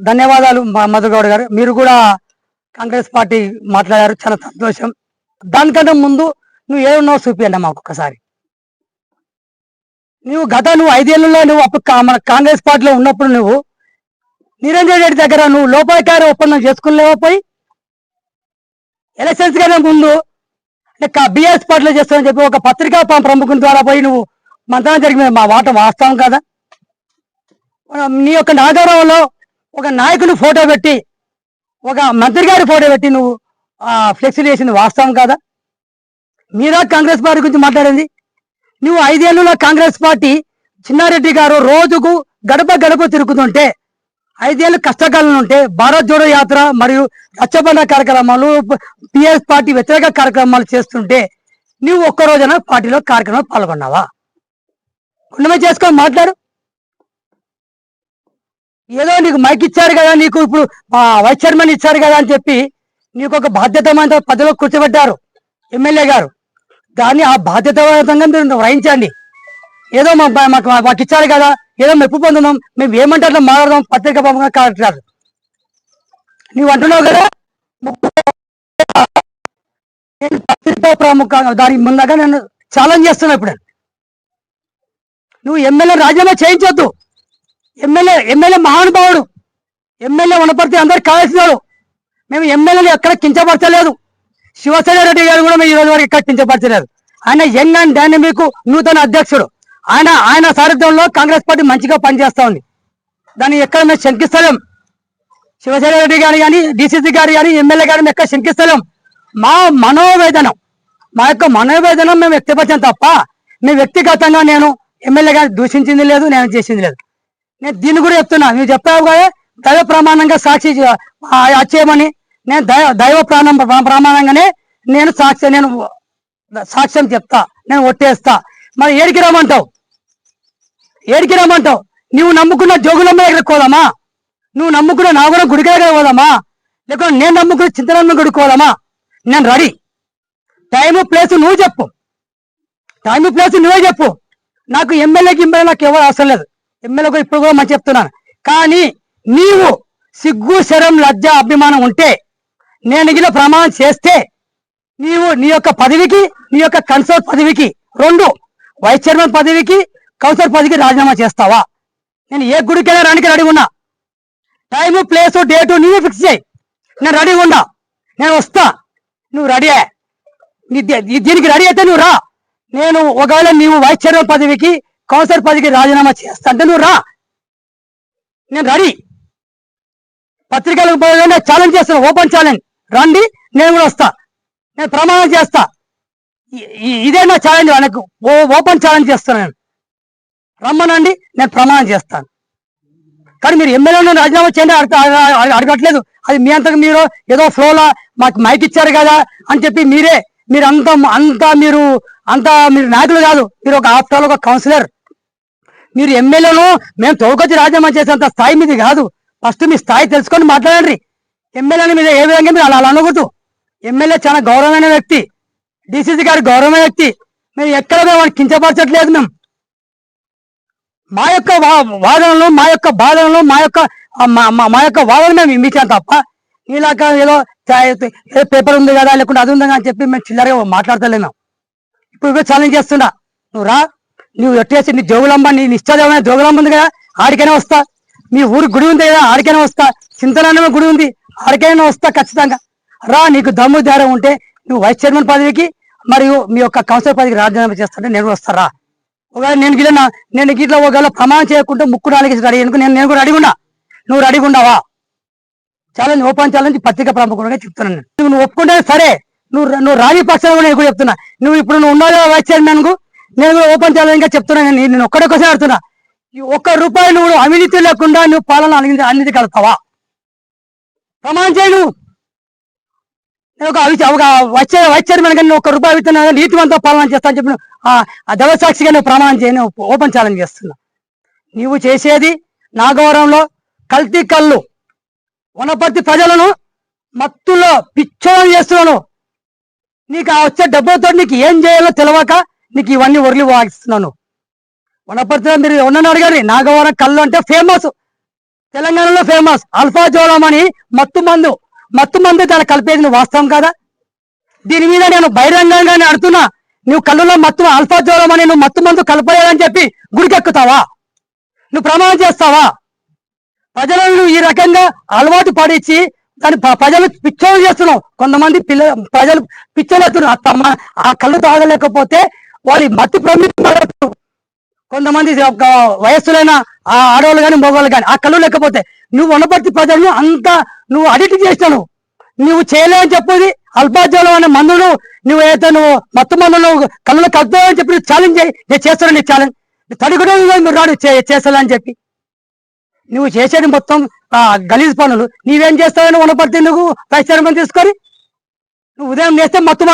ధన్యవాదాలు మ- మధుగౌడ్ గారు. మీరు కూడా కాంగ్రెస్ పార్టీ మాట్లాడారు చాలా సంతోషం. దానికంటే ముందు నువ్వు ఏమున్నావు చూపియండి మాకు ఒక్కసారి. నువ్వు గత నువ్వు ఐదేళ్ళలో నువ్వు అప్పుడు మన కాంగ్రెస్ పార్టీలో ఉన్నప్పుడు నువ్వు నిరంజన్ రెడ్డి దగ్గర నువ్వు లోపాయకారి ఒప్పందం చేసుకునేవా పోయి? ఎలక్షన్స్ కన్నా ముందు బిఎస్ పార్టీలో చేస్తానని చెప్పి ఒక పత్రికా ప్రముఖుల ప్రముఖుని ద్వారా పోయి నువ్వు మంత్రం జరిగిన మా వాట వాస్తవం కదా? నీ యొక్క నాగరంలో ఒక నాయకుని ఫోటో పెట్టి ఒక మంత్రి గారి ఫోటో పెట్టి నువ్వు ఫ్లెక్సీ చేసింది వాస్తవం కాదా? మీరా కాంగ్రెస్ పార్టీ గురించి మాట్లాడింది? నువ్వు ఐదేళ్ళలో కాంగ్రెస్ పార్టీ చిన్నారెడ్డి గారు రోజుకు గడప గడప తిరుగుతుంటే ఐదేళ్ళు కష్టకాలం ఉంటే భారత్ జోడో యాత్ర మరియు రచ్చబండ కార్యక్రమాలు పిఎస్ పార్టీ వ్యతిరేక కార్యక్రమాలు చేస్తుంటే నువ్వు ఒక్క రోజున పార్టీలో కార్యక్రమాలు పాల్గొన్నావా? గుండెమే చేసుకొని మాట్లాడు. ఏదో నీకు మైక్ ఇచ్చారు కదా నీకు ఇప్పుడు ఆ, వైస్ చైర్మన్ ఇచ్చారు కదా అని చెప్పి నీకు ఒక బాధ్యతమైన పదవిలో కూర్చోబెట్టారు ఎమ్మెల్యే గారు. దాన్ని ఆ బాధ్యతయుతంగా మీరు వహించండి ఏదో మా మాకు మాకు ఇచ్చారు కదా ఏదో మెప్పు పొందుదాం మేము ఏమంటే అట్లా మాట్లాడదాం పత్రిక పంపగా కాదు నువ్వు అంటున్నావు కదా నేను పత్రికా ప్రముఖ దానికి ముందుగా నేను ఛాలెంజ్ చేస్తున్నా ఇప్పుడు. నువ్వు ఎమ్మెల్యే రాజీనామా చేయించొద్దు. ఎమ్మెల్యే ఎమ్మెల్యే మహానుభావుడు. ఎమ్మెల్యే వనపర్తి అందరికి కావాల్సినాడు. మేము ఎమ్మెల్యేలు ఎక్కడ కించపరచలేదు. శివసేన రెడ్డి గారు కూడా మేము ఈ రోజు వరకు ఎక్కడ కించపరచలేదు. ఆయన యంగ్ అండ్ డైనమిక్ నూతన అధ్యక్షుడు. ఆయన ఆయన సారథ్యంలో కాంగ్రెస్ పార్టీ మంచిగా పనిచేస్తా ఉంది. దాన్ని ఎక్కడ మేము శంకిస్తలేం. శివసేన రెడ్డి గారు కానీ డిసిసి గారు కానీ ఎమ్మెల్యే గారు ఎక్కడ శంకిస్తలేం. మా మనోవేదనం మా యొక్క మనోవేదనం మేము వ్యక్తపరిచాం తప్ప మేము వ్యక్తిగతంగా నేను ఎమ్మెల్యే గారిని దూషించింది లేదు నేను చేసింది లేదు. నేను దీన్ని కూడా చెప్తున్నా. నువ్వు చెప్పావు కదా దైవ ప్రమాణంగా సాక్షి చే- చేయమని నేను దైవ దైవ ప్రాణం ప్రమాణంగానే నేను సాక్షి నేను సాక్ష్యం చెప్తా. నేను ఒట్టేస్తా. మరి ఏడికి రమ్మంటావు? ఏడికి రమ్మంటావు? నువ్వు నమ్ముకున్న జోగులమ్మ దగ్గరికి పోదామా? నువ్వు నమ్ముకున్న నాగుల గుడికి దగ్గర పోదామా? లేకపోతే నేను నమ్ముకున్న చింతనమ్మ గుడికి పోదామా? నేను రెడీ. టైము ప్లేస్ నువ్వు చెప్పు. టైము ప్లేస్ నువ్వే చెప్పు. నాకు ఎమ్మెల్యేకి ఎమ్మెల్యే నాకు ఎవరు అవసరం లేదు. ఎమ్మెల్యేకు ఇప్పుడు కూడా మంచి చెప్తున్నాను. కానీ నీవు సిగ్గు శరం లజ్జ అభిమానం ఉంటే నేను గిన ప్రమాణం చేస్తే నీవు నీ యొక్క పదవికి నీ యొక్క కన్సల్ పదవికి రెండు వైస్ చైర్మన్ పదవికి కౌన్సిలర్ పదవికి రాజీనామా చేస్తావా? నేను ఏ గుడికైనా రానికి రెడీ ఉన్నా. టైము ప్లేసు డేటు నువ్వు ఫిక్స్ చేయి. నేను రెడీ ఉన్నా. నేను వస్తా. నువ్వు రెడీ దీనికి రెడీ అయితే నువ్వు రా. నేను ఒకవేళ నీవు వైస్ చైర్మన్ పదవికి కౌన్సిలర్ పదవికి రాజీనామా చేస్తా అంటే నువ్వు రా. నేను రెడీ. పత్రికలకు పోయే ఛాలెంజ్ చేస్తాను. Open challenge. రండి నేను కూడా వస్తా. నేను ప్రమాణం చేస్తా. ఇదే నా ఛాలెంజ్ నాకు. ఓ- ఓపెన్ ఛాలెంజ్ చేస్తాను నేను. రమ్మనండి నేను ప్రమాణం చేస్తాను. కానీ మీరు ఎమ్మెల్యేలను రాజీనామా చేయండి అడగట్లేదు. అది మీ అంతకు మీరు ఏదో ఫ్లోలా మాకు మైక్ ఇచ్చారు కదా అని చెప్పి మీరే. మీరు అంత అంతా మీరు అంతా మీరు నాయకులు కాదు. మీరు ఒక ఆఫ్టర్ ఒక కౌన్సిలర్ మీరు ఎమ్మెల్యేను మేము తోకొచ్చి రాజీనామా చేసేంత స్థాయి మీది కాదు. ఫస్ట్ మీ స్థాయి తెలుసుకొని మాట్లాడండి. ఎమ్మెల్యేల మీద ఏ విధంగా మీరు అలా అలా అనకూడదు. ఎమ్మెల్యే చాలా గౌరవమైన వ్యక్తి. డిసిసి గారి గౌరవమైన వ్యక్తి. మేము ఎక్కడ మేము కించపరచట్లేదు మేము. మా యొక్క వా- వాదనలు మా యొక్క బాధనలు మా యొక్క మా- మా- మా యొక్క వాదన మేము ఇమ్మించాం తప్ప నీలాక ఏదో ఏదో పేపర్ ఉంది కదా లేకుంటే అది ఉందా అని చెప్పి మేము చిల్లరగా మాట్లాడతలేము ఇప్పుడు ఇవే ఛాలెంజ్ చేస్తున్నా. నువ్వు రా. నువ్వు ఎట్టేసి నీ జోగులమ్మ నీ నిశ్చయమైన జోగులమ్మ ఉంది కదా ఆడికైనా వస్తా. మీ ఊరు గుడి ఉంది కదా ఆడికైనా వస్తా. చింతనన్న గుడి ఉంది ఆడికైనా వస్తా ఖచ్చితంగా. రా నీకు దమ్ము ధైర్యం ఉంటే నువ్వు వైస్ చైర్మన్ పదవికి మరియు మీ యొక్క కౌన్సిలర్ పదవికి రాజీనామా చేస్తాంటే నేను వస్తారా ఒకవేళ నేను గిట్ల నేను గిట్ల ఒకవేళ ప్రమాణం చేయకుండా ముక్కు నాలుగు రెడీ అనుకో నేను నేను కూడా రెడీ ఉన్నా నువ్వు రెడీ ఉండవా? ఛాలెంజ్ ఓపెన్ ఛాలెంజ్ పత్రిక ప్రముఖంగా చెప్తున్నాను నేను. నువ్వు నువ్వు ఒప్పుకుంటే సరే. నువ్వు నువ్వు రాజీ పక్షాలు కూడా నేను కూడా చెప్తున్నా. నువ్వు ఇప్పుడు నువ్వు ఉన్నావు వైస్ చైర్మన్కు నేను కూడా ఓపెన్ చేయాలని ఇంకా చెప్తున్నా నేను నేను ఒక్కడే ఆడుతున్నా ఒక్క రూపాయి నువ్వు అవినీతి లేకుండా నువ్వు పాలన అవినీతి అవినీతి కలుగుతావా ప్రమాణం చేయి నువ్వు నేను ఒక ఒక వచ్చే వైస్ చైర్మన్ కానీ ఒక్క రూపాయి ఇస్తున్నా నీతివంత పాలన చేస్తా అని చెప్పి ఆ- దవసాక్షిగా దైవసాక్షిగా నువ్వు ప్రమాణం చేయను ఓపెన్ ఛాలెంజ్ చేస్తున్నా. నీవు చేసేది నా గౌరవంలో కల్తీ కళ్ళు వనపర్తి ప్రజలను మత్తులో పిచ్చోళం చేస్తున్నాను. నీకు ఆ వచ్చే డబ్బులతో నీకు ఏం చేయాలో తెలియక నీకు ఇవన్నీ ఒర్లి వాగిస్తున్నాను వనపర్తిలో మీరు ఎవరన్నా అడగాలి నాగవరం కళ్ళు అంటే ఫేమస్ తెలంగాణలో ఫేమస్ అల్ఫా జోలం అని మత్తు మందు. మత్తు మందు దాన్ని కలిపేది నువ్వు వాస్తవం కదా? దీని మీద నేను బహిరంగంగా అడుగుతున్నా. నువ్వు కళ్ళులో మత్తు అల్ఫా జోలం అని నువ్వు మత్తు మందు కలపలేదని చెప్పి గుడికెక్కుతావా? నువ్వు ప్రమాణం చేస్తావా? ప్రజలను నువ్వు ఈ రకంగా అలవాటు పడిచి దాని ప్రజలు పిచ్చోలు చేస్తున్నావు. కొంతమంది పిల్ల ప్రజలు పిచ్చోలు అవుతున్నారు ఆ కళ్ళు తాగలేకపోతే వారి మత్తు ప్రమిస్తారు కొంతమంది ఒక వయస్సులైన ఆ ఆడవాళ్ళు కానీ మగవాళ్ళు కానీ ఆ కళ్ళు లేకపోతే నువ్వు వనపర్తి ప్రజలను అంత నువ్వు అడిక్ట్ చేస్తాను నువ్వు చేయలేవని చెప్పేది అల్పాజలం అనే మందును నువ్వు ఏదైతే నువ్వు మత్తు మందులు కళ్ళు కలుపుతావని చెప్పి ఛాలెంజ్ నేను చేస్తాను నీ ఛాలెంజ్ తడుగుడు మీరు రాడు చేస్తానని చెప్పి. నువ్వు చేసేది మొత్తం గలీజ్ పనులు. నీవేం చేస్తావని వనపడితే నువ్వు పరిశ్రమ తీసుకొని? నువ్వు ఉదయం చేస్తే మొత్తం